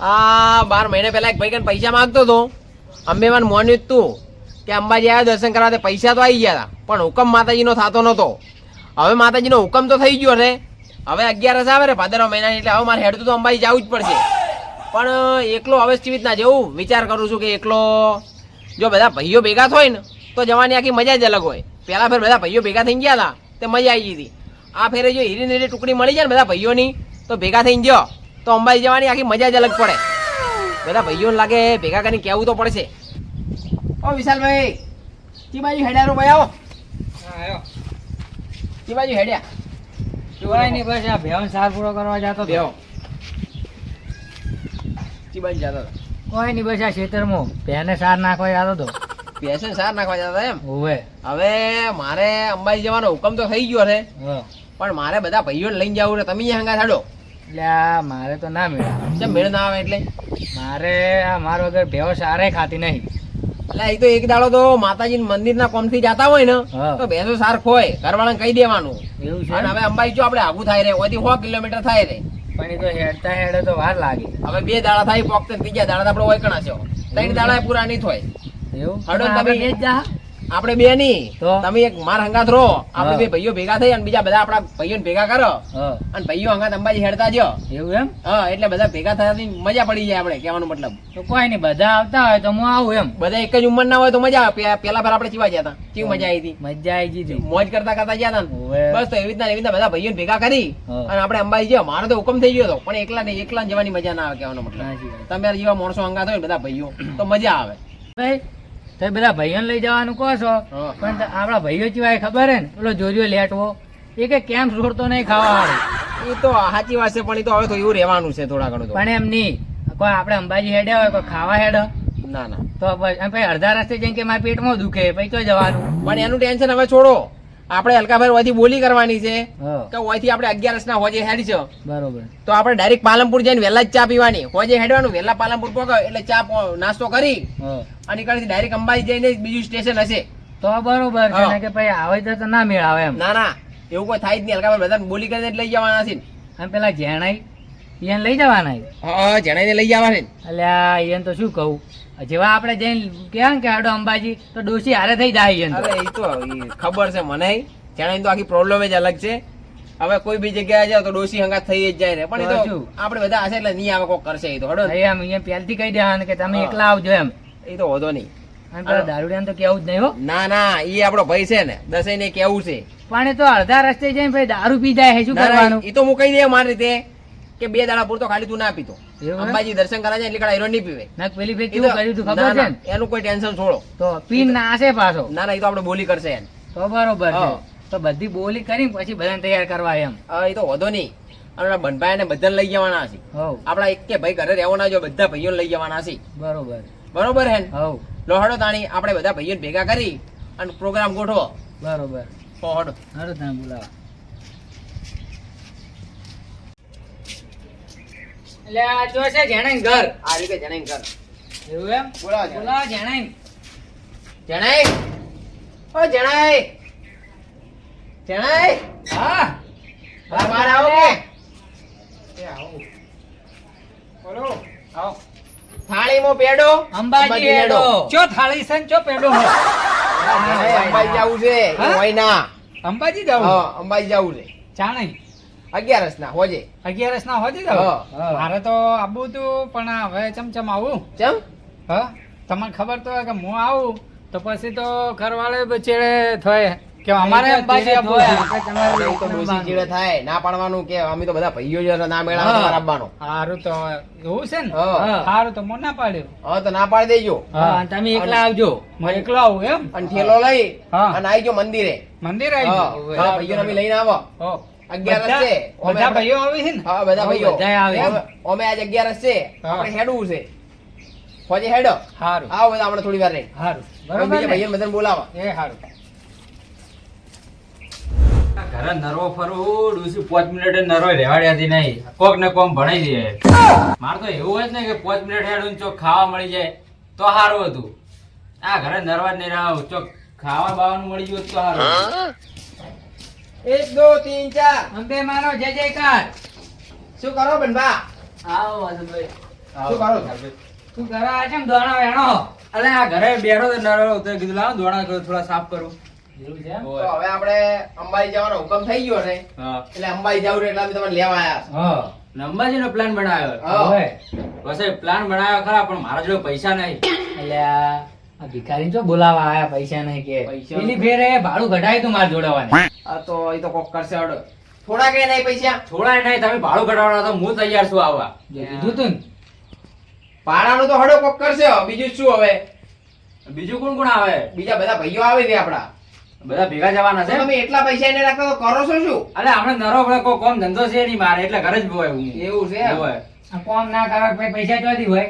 આ બાર મહિના પહેલા એક ભાઈ પૈસા માંગતો હતો. અંબે મને મોન્યું તું કે અંબાજી આવ્યા દર્શન કરવા તે પૈસા તો આવી ગયા હતા. પણ હુકમ માતાજીનો થતો નહોતો. હવે માતાજીનો હુકમ તો થઈ ગયો છે. હવે અગિયારસ આવે ને ભાદરવા મહિનાની એટલે હવે મારે હેડતું તો અંબાજી જવું જ પડશે. પણ એકલો હવે કેવી રીતના જેવું વિચાર કરું છું કે એકલો જો બધા ભાઈઓ ભેગા થાય ને, તો જવાની આખી મજા જ અલગ હોય. પહેલાં ફેર બધા ભાઈઓ ભેગા થઈ ગયા હતા, તે મજા આવી ગઈ હતી. આ ફેરે જો હીરી હીરી ટુકડી મળી જાય ને બધા ભાઈઓની, તો ભેગા થઈને ગયો. તો અંબાજી જવાની આખી મજા જ અલગ પડે. બધા ભાઈઓને લાગે ભેગા કરીને કહેવું તો પડશે. ઓ વિશાલભાઈ કી બાજુ હેડ્યા રો ભાઈ આવો. કી બાજુ હેડ્યા. જોવાય નહીં બસ આ ભેવન સાર પૂરો કરવા જતો ભેવ કી બાજુ જતા કોઈ નહીં બસ આ ખેતરમાં ભેને સાર નાખવા જતો હતો. પેશન સાર નાખવા જતા એમ? ઓવે હવે મારે અંબાજી જવાનો હુકમ તો થઈ ગયો છે. પણ મારે બધા ભાઈઓને લઈને જવું તમે અહીંયા હંગા થાડો એટલે આ મારે તો ના મેળા કેમ મેળ ના આવે એટલે? મારે આ મારો વગર ભેવ સારે ખાતી નહીં. એટલે એ તો એક દાડો તો માતાજી મંદિરના કોમથી જતા હોય ને. તો ભેંસો સાર ખોય ઘરવાળાને કહી દેવાનું. એવું છે? અને હવે અંબાઈ જો આપણે આગું થાય રે ઓથી સો કિલોમીટર થાય રે. પણ એ તો હેડતા હેડે તો વાર લાગે. હવે બે દાડા થાય પોક્ત ત્રીજા દાડા આપણે ઓયકણા છો. ત્રણ દાડા પૂરા નહીં થાય. એવું? હડો તમે- એ જ જા આપણે બે ની તમે એક માર હંગાત રહો. આપણે બે ભાઈઓ ભેગા થઈ અને બીજા બધા આપણા ભાઈઓ ભેગા કરો. અને ભાઈઓ હંગાત અંબાજી હેડતા જો એવું એમ? હા એટલે બધા ભેગા થયાથી મજા પડી જાય આપણે કહેવાનો મતલબ. તો કોઈ નહીં બધા આવતા હોય તો હું આવું એમ. બધા એક જ ઉંમર ના હોય તો મજા આવે. પેલા પર આપણે ચીવા ગયા હતા કેવી મજા આવી હતી? મજા આવી ગઈ મોજ કરતા કરતા ગયા હતા બસ તો એવી રીતના એવી રીતના બધા ભાઈઓ ભેગા કરી અને આપણે અંબાજી ગયા મારો તો હુકમ થઈ ગયો હતો. પણ એકલા ને એકલા જવાની મજા ના આવે કહેવાનો મતલબ. તમે જેવા માણસો હંગાત હોય બધા ભાઈઓ તો મજા આવે. તો બધા ભાઈઓ લઈ જવાનું કહો છો. પણ આપણા ભાઈઓ સિવાય ખબર હે ને? પેલો જોજો લેટવો. એ કે કેમ છોડતો નહીં ખાવા એ તો સાચી વાત છે પણ એ તો હવે તો એવું રહેવાનું છે થોડા ઘણું પણ એમ નહીં. કોઈ આપણે અંબાજી હેડ્યા હોય કોઈ ખાવા હેડ? ના ના. તો પછી અડધા રસ્તે જઈને કે મારા પેટમાં દુખે પછી તો જવાનું. પણ એનું ટેન્શન હવે છોડો. આપણે હલકાભાઈ વધી બોલી કરવાની છે કે ઓયથી આપણે અગિયારસ ના હોજે હેડ છે બરોબર. તો આપણે ડાયરેક્ટ પાલનપુર જઈને વહેલા જ ચા પીવાની. હોજે હેડવાનું વહેલા પાલનપુર પહોંચો એટલે ચા નાસ્તો કરી. અને કડીથી ડાયરેક્ટ અંબાજી જઈને બીજું સ્ટેશન હશે. તો બરોબર છે કે ભાઈ આવે તો ના મેળ આવે એમ. ના ના. એવું કોઈ થાય જ નહીં. હલકા બધા બોલી કરીને લઈ જવાના છે અને પેલા જેણાઈ એને લઈ જવાના છે. હા જણાઈને લઈ જવાના છે. અલ્યા એને તો શું કહું? જેવા આપણે જઈને કહેવાય કે આડો અંબાજી તો ડોસી હારે થઈ જાય એને તો. અરે એ તો ખબર છે મને. જણાઈને તો આખી પ્રોબ્લેમ જ અલગ છે. હવે કોઈ બી જગ્યાએ જાવ તો ડોસી હંગાત થઈ જ જાય ને. પણ એ તો? આપણે બધા હશે એટલે નહીં આવે કોક કરશે એ તો હડો ને. અહીંયા પહેલથી કહી દેવાનું કે તમે એકલા આવજો એમ. એ તો હોતો નહીં. અને તો કેવું જ નહીં હો. ના ના એ આપણો ભાઈ છે ને. દસે ને કેવું છે. પણ એ તો અડધા રસ્તે જઈને ભાઈ દારૂ પી જાય શું ના, ના, કરવાનું? ઈ તો હું કહી દે મારી રીતે કે બે દાડા પૂરતો ખાલી તું ના પીતો. અંબાજી દર્શન કરવા જાય એટલે કડા હીરો નહીં પીવે. ના પેલી ભાઈ કેવું કર્યું તું ખબર છે એનું કોઈ ટેન્શન છોડો. તો પી ના આશે પાછો. ના ના એ તો આપણે બોલી કરશે એમ તો બરોબર તો બધી બોલી કરી પછી બધાને તૈયાર કરવા એમ. એ તો વધો નહીં. અને બનભાઈ ને બધાને લઈ જવાના છે. આપણા એક કે ભાઈ ઘરે રહેવાના જો બધા ભાઈઓને લઈ જવાના છે. બરોબર. બરોબર હે? હવ. લોહડો તાણી આપણે બધા ભાઈઓ ભેગા કરી અને પ્રોગ્રામ ગોઠવો. બરોબર. પોહડો હારું તમે બોલાવો. એટલે આ જો છે જેણે ઘર. આ રીતે જણાઈ ઘર. એવું એમ? બોલાવો જણાઈ. બોલાવો જેણે જણાઈ ઓ જણાઈ જણાઈ હા. હા બહાર આવો કે? આવો. બોલો. આવો. થાળીમાં પેડો? અંબાજી હેડો ચો થાળી છે ચો પેડો હે અંબાજી જાવું છે હોય ના અંબાજી જાવું હા અંબાજી જાવું છે. ચાણે અગિયારસ ના હોજે અગિયારસ ના હોજે તો મારે તો આબુ તું પણ હવે ચમચમ આવું. ચમ? હા? તમને ખબર તો કે હું આવું તો પછી તો ઘરવાળે બચેડે થાય કે અમારે અંબાજી છે. તો ચીડે થાય. ના પાડવાનું કે અમે તો બધા ભાઈઓ જ ના મેળા હા. તમારે આવવાનો હારું તો એવું છે ને? હા. હારું તો મને ના પાડ્યું. હા તો ના પાડી દેજો. હા. તમે એકલા આવજો. હું એકલો આવું એમ? અને ઠેલો લઈ અને આવી ગયો મંદિરે. મંદિર હા. આવી બધા ભાઈઓને અમે લઈને આવો. અગિયારસ છે બધા ભાઈઓ આવી છે ને? હા બધા ભાઈઓ. આવે. ઓમે આજ અગિયારસ છે આપણે હેડવું છે. ફોજે હેડો. હારું. આવો બધા આપણે થોડી વાર રહી. હારું. હવે ભાઈઓ બધાને બોલાવો. એ હારું. ઘરે નરવો ફરવું ડૂસી પાંચ મિનિટ નરવો રેવાડ્યાથી નહીં. કોક ને કોમ ભણાઈ દે મારે તો એવું જ ને કે પાંચ મિનિટ હેડું ને ચોક ખાવા મળી જાય તો સારું હતું. આ ઘરે નરવા જ નહીં રહો ચોક ખાવા બાવાનું મળી ગયું તો સારું એક દો તીન ચાર. અંબે મારો જય જયકાર. શું કરો બનભા? આવો વાસુભાઈ શું કરો? તું ઘરે આ છે દોણા વેણો અલે આ ઘરે બેઠો તો નરો તો કીધું લાવ દોણા કરું, થોડા સાફ કરું. એવું છે તો હવે આપણે અંબાજી જવાનો હુકમ થઈ ગયો ને એટલે અંબાજી જાવ એટલે અમે તમને લેવા હા. અંબાજી નો પ્લાન બનાવ્યો હવે? પછી પ્લાન બનાવ્યો ખરા પણ મારા જોડે પૈસા નહીં. એટલે ભિખારી જો બોલાવા આયા પૈસા નહીં કે? પૈસા? પેલી ફેરે ભાડું ઘટાય તું માર જોડવાની. આ તો એ તો કોક કરશે હડો થોડા કે નહીં પૈસા? થોડા નહીં તમે ભાડું ઘટાડવા તો હું તૈયાર છું આવવા કીધું તું ભાડાનું તો હડો કોક કરશે. બીજું શું હવે? બીજું કોણ કોણ આવે? બીજા બધા ભાઈઓ આવે છે આપડા? બધા ભેગા જવાના છે? તમે એટલા પૈસા એને રાખો કરો છો શું? અરે આપણે નરો આપણે કોઈ કોમ ધંધો છે નહીં મારે એટલે ઘરે જ હોય હું એવું છે હોય. કોમ ના કરે ભાઈ પૈસા ચોથી હોય.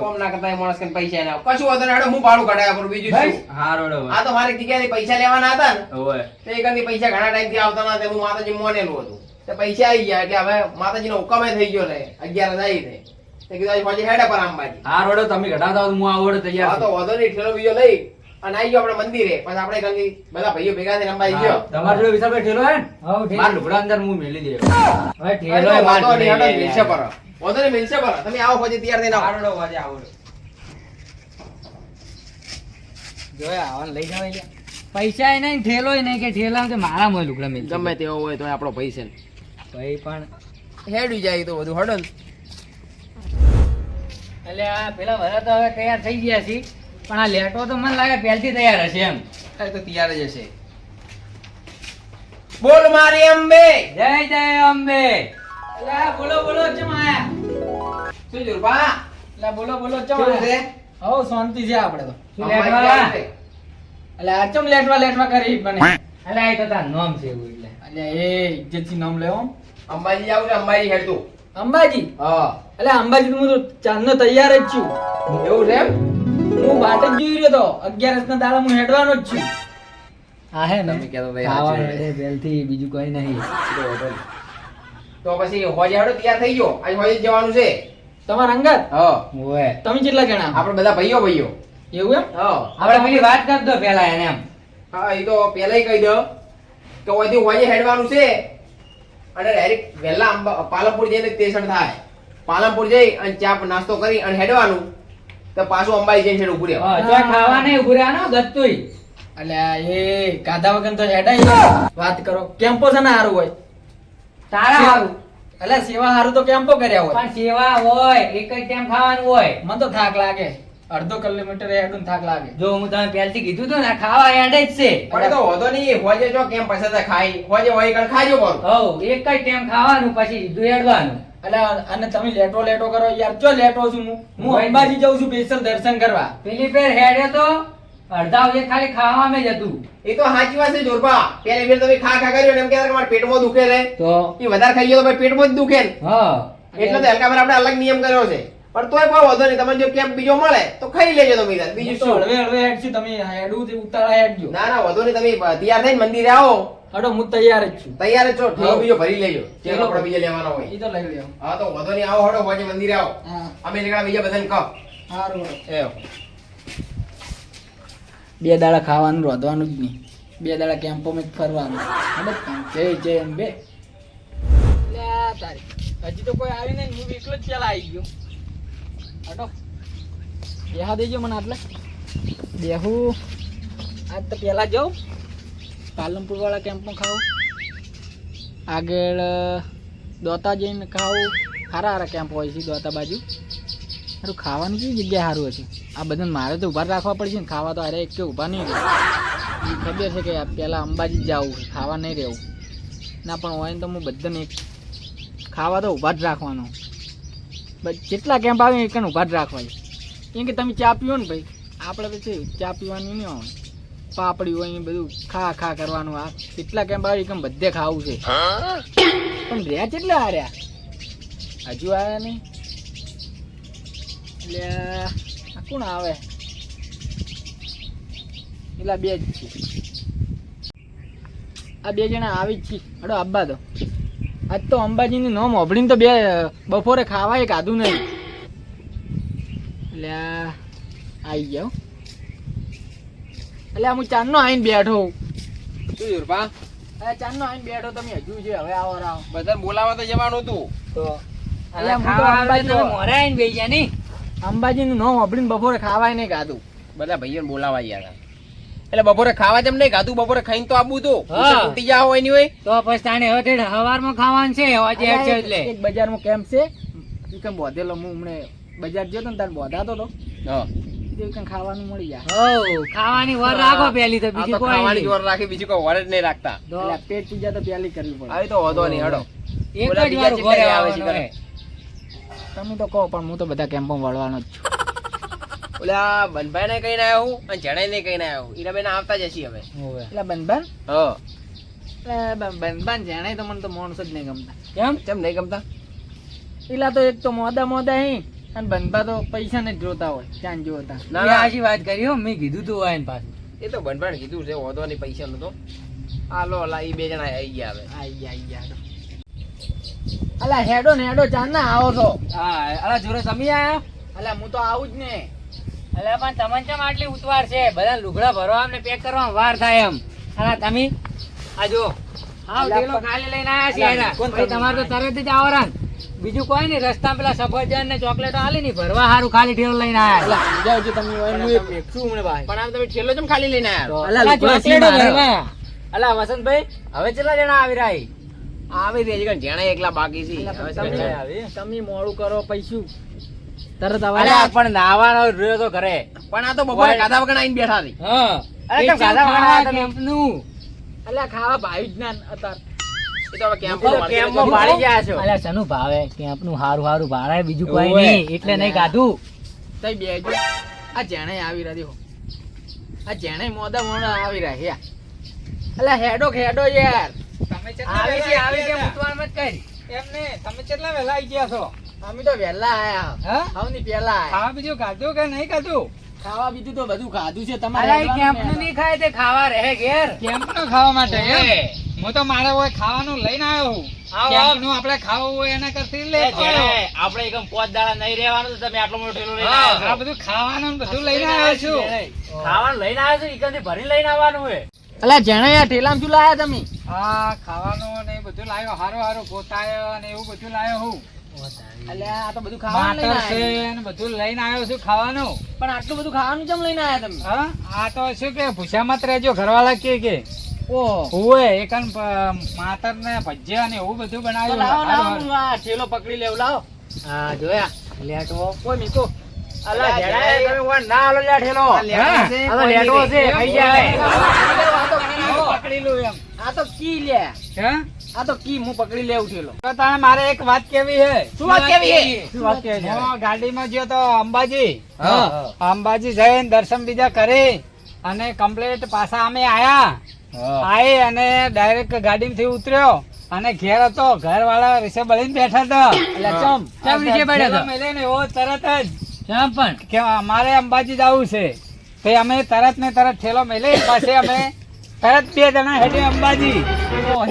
કોમ ના કરતા માણસ કે પૈસા ના કશું વાંધો નહીં, હું ભાડું કઢાયા પર બીજું શું? હારો આ તો મારી જગ્યાએથી પૈસા લેવાના હતા ને હોય. તો એ પૈસા ઘણા ટાઈમથી આવતા નતા હું માતાજી મોનેલું હતું. તો પૈસા આવી ગયા એટલે હવે માતાજી નો હુકમે થઈ ગયો ને અગિયાર આવી ને તે કીધું આજે પછી હેડે પર અંબાજી હા રોડો તમે ઘટાતા હો તો હું આવડે હા તૈયાર તો વધો નહીં ઠેલો બીજો લઈ. અને આવી ગયો આપણે મંદિરે. પછી આપણે કંઈ બધા ભાઈઓ ભેગા થઈને અંબાજી ગયો. તમારા જોડે વિશાલભાઈ ઠેલો હે? હા હવ ઠીક. માર લુગડા અંદર હું મેલી દે. હવે ઠેલો તો માર વાંધો નહીં, મિલશે પર. વાંધો મિલશે પર. તમે આવો પછી તૈયાર થઈને આવો. આડો વાજે આવો. જોયા આવન લઈ જાવ એટલે. પૈસા એ નહીં ઠેલો એ નહીં કે ઠેલા કે મારા મોય લુગડા મિલ ગમે તેવો હોય તો આપણો પૈસા ભાઈ પણ હેડી જાય તો બધું હડો એટલે આ પેલા વરા તો હવે તૈયાર થઈ ગયા છે પણ આ લેટો તો મને લાગે પહેલથી તૈયાર હશે એમ. એ તો તૈયાર જ હશે. બોલ મારી અંબે. જય જય અંબે. લા બોલો બોલો ચમ આયા? શું જુરબા લા બોલો બોલો ચમ આયા? હવ શાંતિ છે આપણે તો. લેટવા એટલે આ ચમ લેટવા લેટવા કરી મને? એટલે આ તો તાર નામ છે એવું એટલે. એટલે એ ઇજ્જતથી નામ લેવો અંબાજી આવું ને અંબાજી હેડતું અંબાજી? હા. એટલે અંબાજી હું તો ચાંદનો તૈયાર જ છું. એવું છે એમ? હું વાત જ જોઈ રહ્યો તો. અગિયારસ ના દાડા હું હેડવાનો જ છું. હા હે ને? કહેતો ભાઈ ખાવાનું સાચી છે બીજું કઈ નહીં. તો પછી હોજે હેડો તૈયાર થઈ ગયો. આજ હોજે જવાનું છે. તમારા અંગત? હ. ઓય તમે કેટલા જણા? આપણે બધા ભાઈઓ ભાઈઓ. એવું એમ? હ. આપણે પેલી વાત કર દો પહેલા એને એમ. હા એ તો પહેલાય કહી દો. કે ઓયથી હોજે હેડવાનું છે. અને ડાયરેક્ટ વહેલા પાલનપુર જઈને સ્ટેશન થાય. પાલનપુર જઈ અને ચા નાસ્તો કરી અને હેડવાનું. તો પાછું અંબાઈ જઈને હેડ ઉભું રહ્યો હા, ખાવા નહીં ઉભું રહેવાનો ગત્તુઈ. એટલે એ ગાધા વગર તો હેડાય વાત કરો કેમ્પો છે ને સારું હોય? તારા સારું એટલે સેવા સારું તો કેમ્પો કર્યા હોય. પણ સેવા હોય એક જ ટાઈમ ખાવાનું હોય? મને તો થાક લાગે. અડધો કિલોમીટર હેડું થાક લાગે. જો હું તમે પહેલથી કીધું હતું ને ખાવા એડ જ છે. પણ તો હોતો નહીં હોજે જો કેમ પૈસા ખાઈ હોજે હોય કણ ખાજો પાછું. હવ એક જ ટાઈમ ખાવાનું પછી સીધું હેડવાનું. એટલે અને તમે લેટો લેટો કરો યાર ચો લેટો છું હું? હું અંબાજી જાઉં છું સ્પેશિયલ દર્શન કરવા. પેલી ફેર હેડે તો અડધા વાગે ખાલી ખાવામાં જ હતું એ તો સાચી વાત છે જોરબા પેલી ફેર તમે ખા ખા કર્યો ને એમ કે મારા પેટમાં દુખે રે તો? એ વધારે ખાઈ ગયો તો ભાઈ પેટમાં જ દુખે હા. એટલે તો હલકા આપણે અલગ નિયમ કર્યો છે. પણ તોય કોઈ વાંધો નહીં. તમે જો કેમ્પ બીજો મળે તો ખાઈ લેજો તમે તાર. બીજું શું? હળવે હળવે હેડ છું તમે હેડું તે ઉતાળા હેડજો. ના ના વાંધો નહીં. તમે તૈયાર થઈને મંદિરે આવો. હડો હું તૈયાર જ છું. તૈયાર જ છો? ઠેલો બીજો ભરી લેજો. જે ઠેલો. કપડા બીજા લેવાના હોય. એ તો લઈ લેવો હા તો વાંધો નહીં. આવો હડો હોજે મંદિરે આવો. અમે નીકળ્યા બીજા બધાને કહો સારું એ. બે દાડા ખાવાનું રોધવાનું જ નહીં. બે દાડા કેમ્પો માં જ ફરવાનું. હડો જય જય અંબે. હજી તો કોઈ આવી નહીં હું એકલો જ પેલા આવી ગયો. હટો. બેહા દેજો મને આટલે. બેહુ. આજ તો પહેલાં જાઉં. પાલનપુર વાળા કેમ્પમાં ખાવું. આગળ દોતા જઈને ખાવું. સારા સારા કેમ્પ હોય છે દોતા બાજુ. સારું ખાવાની કેવી જગ્યા સારું હશે? આ બધાને મારે તો ઊભા રાખવા પડશે ને. ખાવા તો અરે એક કે ઊભા નહીં રહે એ ખબર છે કે પહેલાં અંબાજી જ જવું ખાવા નહીં રહેવું. ના, પણ હોય ને તો હું બધાને એક ખાવા તો ઊભા જ રાખવાનો. જેટલા કેમ્પ આવે એક ઊભા જ રાખવા કેમ કે તમે ચા પીવો ને ભાઈ? આપણે તો છે, ચા પીવાની નહીં આવે. પાપડી હોય બધું ખા ખા કરવાનું આ. કેટલા કેમ્પ આવે એકમ બધે ખાવું છે. પણ રહ્યા કેટલા આ રહ્યા હજુ આવ્યા નહીં? એટલે આ કોણ આવે? એટલા બે જ છે. આ બે જણા આવી જ છે. હડો આબ્બા તો આજ તો અંબાજીનું નામ હોભળીને તો બે બપોરે ખાવાય કાધું નહીં. એટલે આવી ગયા. હો. એટલે હું ચાંદનો આવીને બેઠો. શું જોરબા અરે ચાંદનો આવીને બેઠો તમે હજુ છે હવે આવો આવો બધા બોલાવા તો જવાનું હતું. તો અલ્યા, હું તો અંબાજી મોરા આવીને બેસી ગયા નહીં અંબાજીનું નામ વાપરીને બપોરે ખાવાય નહીં ગાધું બધા ભાઈઓ બોલાવા ગયા હતા એટલે બપોરે ખાવા જેમ નહીં ખાધું બપોરે ખાઈને તો આબુ તો. તૂટી જા હોય નહીં હોય તો પછી તાણે હવે હવારમાં ખાવાનું છે આજે છે એટલે. એક બજારમાં કેમ્પ છે? કેમ બોધેલો હું હમણે બજાર ગયો તો ને તાર બોધાતો તો. હા. ખાવાનું મળી જાય હઉ, ખાવાની વાર રાખો પેલી તો બીજી કોઈ ખાવાની નહીં. જોર બીજી કોઈ વર જ નહીં રાખતા. એટલે પેટ પૂજા તો પેલી કરવી પડે. આવી તો વધો નહીં હડો. એક જ વાર ઘરે આવે છે. તમે તો કહો પણ હું તો બધા કેમ્પમાં વળવાનો જ છું. ઓલા બનભાઈ ને કહીને આવ્યો હું અને જણાઈ ને કહીને આવ્યો હું. ઈરાબેન આવતા જ હશી હવે. એટલે બનભાન હા. બનભાન બનબાન તો મને તો માણસ જ નહીં ગમતા. કેમ? કેમ નહીં ગમતા? પેલા તો એક તો મોદા મોદા હી અને બનભા તો પૈસા ને જ જોતા હોય ચાંદ જોતા. ના ના. આજી વાત કરી હો મેં કીધું તું હોય ને પાછું. એ તો બનભાન કીધું છે વધો નહીં પૈસા નું તો. હાલો અલા ઈ બે જણા આવી ગયા હવે. આવી ગયા આવી ગયા. અલા હેડો ને હેડો ચાંદ ના આવો છો. હા અલા જોડે તમે આયા? અલા હું તો આવું જ ને. અલે પણ તમને ચમ આટલી ઉતવાર છે? બધા લુગડા ભરવા ને પેક કરવા વાર થાય એમ. અલા તમે? આ જો હાવ ઢેલો ખાલી લઈને આયા છે એના. તમે તમારે તો તરત જ આવરાન બીજું કોઈ નહીં રસ્તા પેલા સફરજન ને ચોકલેટ આલી ની ભરવા હારું ખાલી ઠેલો લઈને આયા અલા સમજાવજો તમે હું એક એકશું હમણાં ભાઈ. પણ આમ તમે ઠેલો ચમ ખાલી લઈને આયા અલા, ચોકલેટો ભરવા અલા વસંતભાઈ હવે કેટલા જણા આવી રહ્યા આવી રહ્યા છે જણા એકલા બાકી છે? તમે મોડું કરો પૈસું. તરત અવાજ પણ નાવાનો રહ્યો તો ઘરે. પણ આ તો બપોરે ખાધા વગર આવીને બેઠા હતી હા. અરે, કેમ કેમ વગર આયા તમે? કેમ્પનું? અલ્યા ખાવા ભાઈ જ ના અત્યાર એ તો હવે કેમ્પ તો કેમ્પમાં ભાળી ગયા છો? અલ્યા શનું ભાવે? કેમ્પનું હારું હારું ભાડાય? બીજું કોઈ ઓવે. નહીં. એટલે નહીં ગાધું તઈ બેજો આ જેણે આવી રહ્યા આ જેણે મોદા મોડા આવી રહ્યા અલ્યા હેડો હેડો યાર. તમે તમે કેટલા વેલા આવી ગયા છો? અમે તો વહેલા આયા. હા? આવની પહેલા આયા. ખાવા બીજું ખાધું કે નહીં ખાધું? ખાવા બીજું તો બધું ખાધું છે તમારે કેમ્પનું નહીં ખાય તે ખાવા રહે ઘેર? કેમ્પનું ખાવા માટે હું તો મારે હોય ખાવાનું લઈને આવ્યો હું. આવો. કેમ્પનું આપણે ખાવું હોય એના કરતી લે આપણે એકમ પોત દાડા નહીં રહેવાનું તમે આટલો મોટો ઠેલો લઈને હા, આવ્યા આ બધું ખાવાનું ને બધું લઈને આવ્યો છું. ખાવાનું લઈને આવ્યો છો ઈકનથી ભરીને લઈને આવવાનું હોય. અલ્યા જેણે ઠેલામાં શું લાયા તમે? હા ખાવાનું ને બધું લાવ્યો હારો હારો ગોતાયો ને એવું બધું લાવ્યો હું. આ તો બધું ખાવાનું માતર લઈને ને બધું લઈને આવ્યો છું ખાવાનું. પણ આટલું બધું ખાવાનું કેમ લઈને આયા તમે? હા આ તો શું કે ભૂસામાં રહેજો ઘરવાળા કે કે. ઓહ. એકન માતર ને ભજીયા ને એવું બધું બનાવ્યું. લાવો લાવો આ ઠેલો પકડી લેવ લાવો. હા જોયા. લેટો કોઈ મીકો અલા, તમે ના હાલો લ્યા ઠેલો. આ લેટો છે, ખાઈ જાય. પકડી એમ. આ તો કી લે. હે? આ તો કી હું પકડી લેવું ઠેલો તો તારે મારે એક વાત કેવી છે શું વાત કેવી છે? શું વાત કેવી છે? ગાડીમાં ગયો તો અંબાજી. હા. અંબાજી જઈને દર્શન બીજા કરી અને કમ્પ્લેટ પાછા અમે આયા. આઈ અને ડાયરેક્ટ ગાડીમાંથી ઉતર્યો અને ઘેર હતો. ઘર વાળા રીસે બળીને બેઠા હતા. અલ્યા ચમ ચમ પડ્યા હતા? ને એવો તરત જ કેમ પણ? કે અમારે અંબાજી જવું છે. તે અમે તરત ને તરત ઠેલો મેલે પાછે અમે તરત બે જણા હેડે અંબાજી.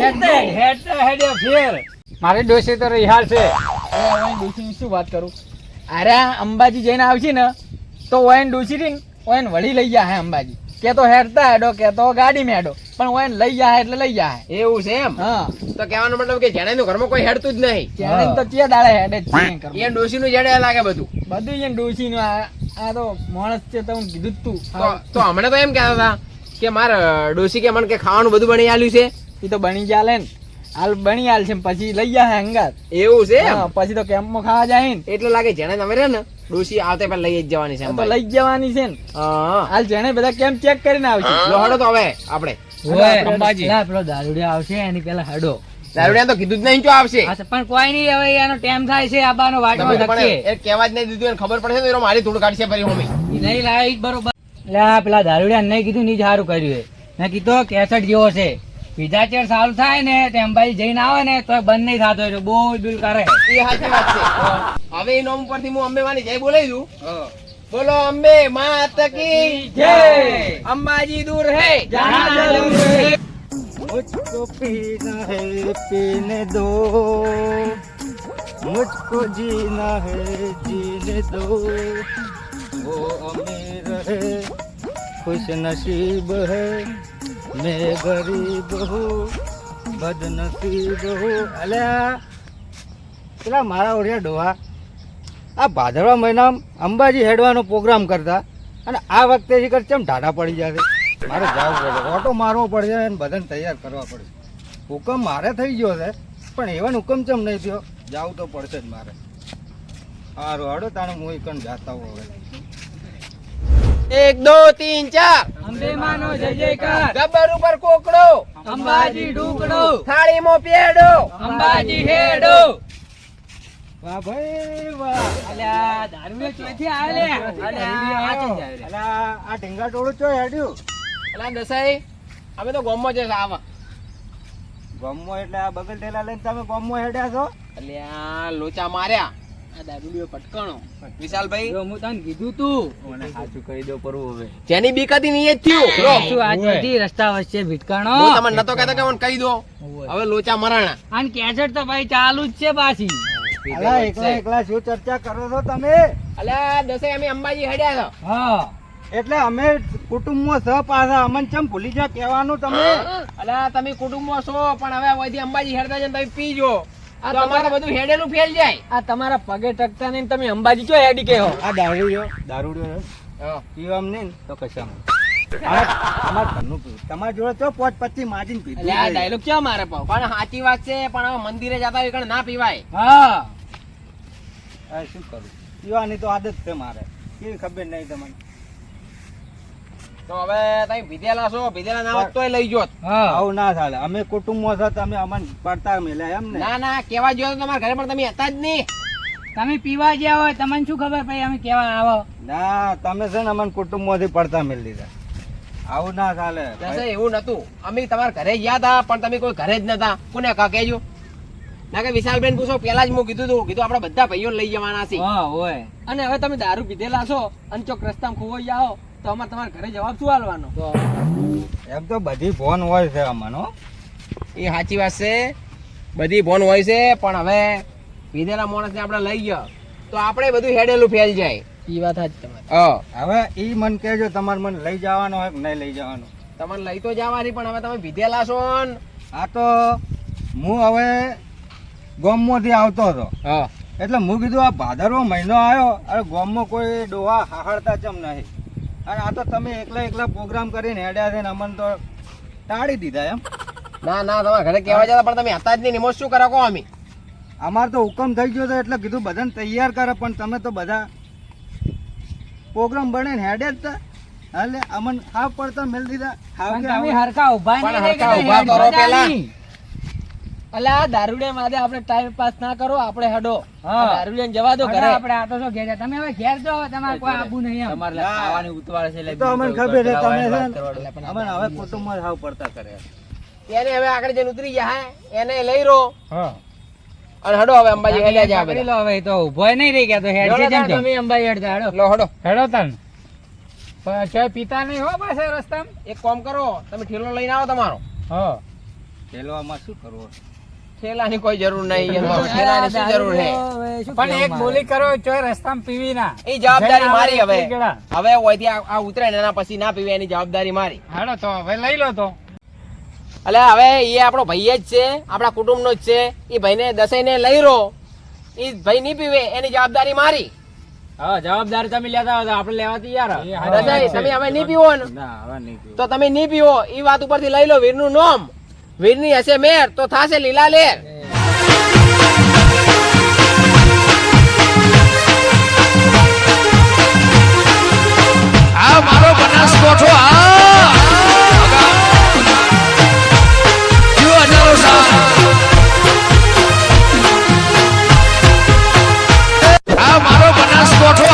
હેડે હેડે ફેર. મારી ડોસી તો રિહાલ છે. ડોશીની શું વાત કરું? અરે અંબાજી જઈને આવશે ને તો ઓયન ડોસી રહી ને વળી લઈ જાય અંબાજી. કે તો હેડતા હેડો કે તો ગાડી માં હેડો. પણ ઓયન લઈ જાય એટલે લઈ જાય એવું છે એમ? હા. તો કહેવાનો મતલબ કે નું ઘરમાં કોઈ હેડતું જ નહીં. જેણે તો ચિયા દાડે હેડે જ છે એમ કરવા. એ ડોશીનું લાગે બધું. બધું એ ડોસી નું આ તો માણસ છે તો હું કીધું તું. તો તો હમણાં તો એમ કહેતા હતા કે મારે ડોશી કે મને કે ખાવાનું બધું બની આલ્યું છે? એ તો બની ચાલે ને. હાલ બની હાલ છે પછી લઈ જાય હંગાત. એવું છે પછી તો કેમ્પમાં ખાવા જાય ને. એટલે લાગે જેને તમે રે ને ડોસી આવતે પણ લઈ જ જવાની છે તો લઈ જવાની છે ને. હાલ જેને બધા કેમ્પ ચેક કરીને આવશે? હડો તો હવે આપણે. અંબાજી. પેલો દારૂડિયો આવશે એની પેલા હડો. દારૂડિયા તો કીધું જ નહીં ચો આવશે. પણ કોઈ નહીં હવે એનો ટાઈમ થાય છે આબાનો વાટમાં નક્કી એ કહેવા જ નહીં દીધું એને ખબર પડશે મારી થોડું કાઢશે ફરી હોમી નહીં લાવે બરોબર. એટલે પેલા દારૂડિયા નહીં કીધું નહીં સારું કર્યું મેં કીધું કેસેટ જેવો છે. બીજા ચેર સારું થાય ને તેમ ભાઈ જઈને આવે ને તો બંધ નહીં થતો એટલે બહુ દુલ કરે. એ સાચી વાત છે. હવે એ નોમ પરથી હું અંબે માની જય બોલાવી દઉં. બોલો અંબે માતા કી જય. અંબાજી દૂર હે. મુજકો પીના હે પીને દો. મુજકો જીના હે જીને દો. ઓ અમીર હે खुश नसीब है मैं गरीब हूँ बदनसीब हूँ अले પેલા મારા ઓરિયા ડોહા, આ ભાદરવા મહિનામાં અંબાજી હેડવાનો પ્રોગ્રામ કરતા અને આ વખતે જીકર ચમ ઢાઢા પડી જશે મારે જવું પડશે ઓટો મારવો પડશે અને બધાને તૈયાર કરવા પડશે. હુકમ મારે થઈ ગયો છે, પણ એવાનો હુકમ ચમ નહીં થયો? જવું તો પડશે જ મારે. સારું હડો, તાણે હું એક જાતા હોઉં હવે. એક દો તીન ચાર. અંબે માનો જય જયકાર. ગબ્બર ઉપર કોકડો. અંબાજી ઢુકડો થાળીમાં પેડો. અંબાજી હેડો. વાહ ભાઈ વાહ. અલ્યા દારૂડિયો ચોથી આલે અલ્યા આ ચમ જાય આ ઢીંગા ટોળું ચો હેડ્યું. અલ્યા દસાઈ અમે તો ગોમમાં છે આવા. ગોમમાં એટલે આ બગલ ઠેલા લઈને તમે ગોમમાં હેડ્યા છો? અલ્યા લોચા માર્યા. વિશાલભાઈ? હું તને કીધું તું. સાચું કહી દો પરવું હવે. જેની બીક હતી ની એ જ થયું. શું આ ચોથી રસ્તા વચ્ચે ભીટકાણો? હું તમને નતો કહેતો કે મને કહી દો. હવે લોચા મરાણા. અને કેસેટ તો ભાઈ ચાલુ જ છે પાછી. અલા એકલા એકલા શું ચર્ચા કરો છો તમે? અલ્યા દસાઈ અમે અંબાજી હેડ્યા છો. હા. એટલે અમે કુટુંબમાં સહ પાછા. અમન ચમ ભૂલી જા કહેવાનું તમે? અલ્યા તમે કુટુંબમાં છો પણ હવે અહીંથી અંબાજી હેડતા જઈને તમે પીજો. આ તો બધું હેડેલું ફેલ જાય. આ તમારા પગે ટકતા નહીં તમે અંબાજી ચો હેડી કે આ દારૂડિયો દારૂડિયો પીવામ નહીં તો કશામાં? તમારે ઘરનું પીવું. તમારી જોડે તો પોચ પચી માજીને પીધું આ. ડાયલોગ ક્યાં મારે પાવ પણ સાચી વાત છે પણ હવે મંદિરે જતા હોય ના પીવાય. હા. હવે શું કરું? પીવાની તો આદત છે મારે. કેવી ખબર નહીં તમને? તો હવે તમે પીધેલા છો પીધેલા ના હોત તોય લઈ જોત હા. આવું ના ચાલે. અમે કુટુંબમાં છો તમે અમને પડતા મેલ્યા એમ ને? ના ના કેવા જો તમારા ઘરે પણ તમે હતા જ નહીં. તમે પીવા ગયા હોય તમને શું ખબર પડી અમે કેવા આવો? ના તમે છે ને અમને કુટુંબમાંથી પડતા મેળ લીધા આવું ના ચાલે. એવું નતું અમે તમારા ઘરે ગયા હતા પણ તમે કોઈ ઘરે જ નતા કોને કા કહેજો. ના કે વિશાલબેન પૂછો પેલા જ હું કીધું તું કીધું આપણે બધા ભાઈઓ લઈ જવાના છે. હા હોય. અને હવે તમે દારૂ પીધેલા છો અને ચોક રસ્તામાં ખોવાઈ જાઓ. તો અમારે તમારા ઘરે જવાબ શું આલવાનો? એમ તો બધી ફોન હોય છે અમારો એ સાચી વાત છે. બધી ફોન હોય છે પણ હવે પીધેલા માણસને આપણે લઈ ગયો તો આપણે બધું હેડેલું ફેલ જાય. એ વાત સાચી તમારી. હા. હવે એ મન કહેજો તમારે મને લઈ જવાનો હોય કે નહીં લઈ જવાનો. તમારે લઈ તો જવાની પણ હવે તમે પીધેલા છો આ તો હું હવે ગોમમાંથી આવતો હતો. હા. એટલે હું કીધું આ ભાદરવો મહિનો આવ્યો અરે ગોમમાં કોઈ ડોહા હાહડતા ચમ નહીં. અને આ તો તમે એકલા એકલા પ્રોગ્રામ કરીને હેડ્યા છે ને અમને તો ટાળી દીધા એમ. ના ના તમારા ઘરે કહેવા જતા પણ તમે હતા જ નહીં એમાં શું કરો કહો અમે? અમારે તો હુકમ થઈ ગયો હતો એટલે કીધું બધાને તૈયાર કરે પણ તમે તો બધા પ્રોગ્રામ બનાવીને હેડ્યા જ હતા એટલે અમને હાવ પડતા મેળ દીધા. હાવ કે તમે હરકા ઊભા નહીં હરકા હેડ કરો પેલા. એટલે આ દારૂડે માથે આપણે ટાઈમ પાસ ના કરો આપણે હડો. દારૂડે જવા દો હવે ઘરે. આપણે આ તો શું ઘેર તમે હવે ઘેર જો તમારે કોઈ આબુ નહીં તમારે ખાવાની ઉતવાળ છે તો અમને ખબર છે તમે અમને હવે કુટુંબમાં જ હાવ પડતા કરે. એને હવે આગળ જઈને ઉતરી જાય એને લઈ રો હા. અને હડો હવે અંબાજી હેડ્યા જા બધા. લો હવે તો ઊભો નહીં રહી ગયા તો હેડ છે જેમ. તેમ. અંબાઈ હેડતા હડો. લો હડો. હેડો તન. પણ ચાય પીતા નહીં હો પાછા રસ્તામાં? એક કામ કરો તમે ઠેલો લઈને આવો તમારો. હા. ઠેલવામાં શું કરવું? ઠેલાની કોઈ જરૂર નહીં એમાં ઠેલાની શું જરૂર છે? પણ એક બોલી કરો ચોય રસ્તામાં પીવી ના. એ જવાબદારી મારી હવે. હવે ઓયથી આ આ ઉતરે ને એના પછી ના પીવે એની જવાબદારી મારી. હાડો તો હવે લઈ લો તો. એટલે હવે એ આપણો ભાઈ જ છે આપણા કુટુંબનો જ છે. એ ભાઈને દસાઈને લઈ રો. એ ભાઈ નહીં પીવે એની જવાબદારી મારી. હા જવાબદારી તમે લેતા હોય તો આપણે લેવા તૈયાર એ હા. હા. દસાઈ તમે હવે નહીં પીવો ને. તો તમે નહીં પીવો એ વાત ઉપરથી લઈ લો વીરનું નામ. વીરની હશે મેર તો થાશે લીલા લેર. આ મારો બનાસકોઠો આ આ મારો બનાસકોઠો